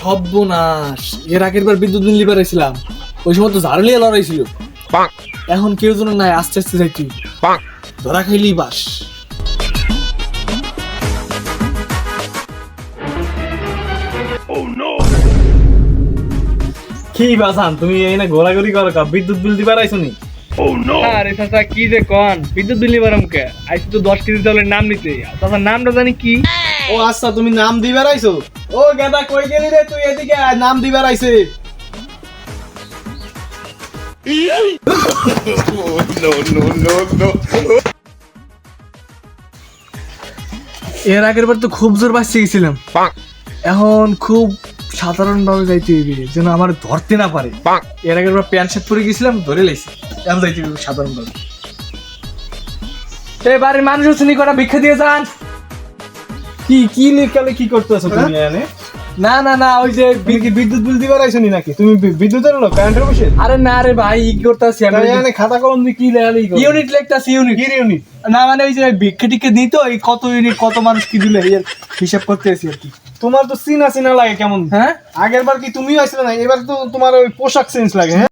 সর্বনাশ। এর আগের বার বিদ্যুৎ বিল লিবার ছিলাম ওই সময় তো ঝাড়ু লিয়ে লড়াই ছিল এখন কেউ যেন নাই আস্তে আস্তে যাইতি। ধরা খাইলি বাস। কি বাসান তুমি এই না ঘোরাঘুরি করো কা? বিদ্যুৎ বিল দিবার আইছো নি? আরে চাচা কি যে কন? বিদ্যুৎ বিল নিবার আমাকে? আইসি তো দশ কেজি চাউলের নাম নিতে। চাচা নামটা জানি কি? ও আচ্ছা তুমি নাম দিবার আইছো? ও গেদা কই গেলি রে তুই? এদিকে নাম দিবার আইছে। এর আগের বার তো খুব জোর বাঁচিয়ে গেছিলাম। এখন খুব সাধারণ ভাবে যাইতে হইবে যেন আমার ধরতে না পারে। এর আগের বার প্যান্ট শার্ট পরে গেছিলাম ধরে লাইছি। এখন যাইতে হইবে সাধারণ ভাবে এই বাড়ির মানুষ হচ্ছে নি কটা ভিক্ষা দিয়ে যান। কি কি নিকালে কি করতেছো তুমি এনে না না না ওই যে বিদ্যুৎ বিল দিবার আইছো নি নাকি? তুমি বিদ্যুতের লোক কারেন্টের বসে আরে না রে ভাই ই করতেছি আমি। এনে খাতা কলম দিয়ে কি লেখালি ইউনিট লেখতাছি ইউনিট কি ইউনিট না মানে ওই যে ভিক্ষা টিক্ষা দিত এই কত ইউনিট কত মানুষ কি দিলে এর হিসাব করতে আছি আর কি। তোমার তো চিনা চিনা লাগে কেমন? হ্যাঁ? আগের বার কি তুমি আইছিলে না? এবার তো তোমার ওই পোশাক চেঞ্জ লাগে হ্যাঁ?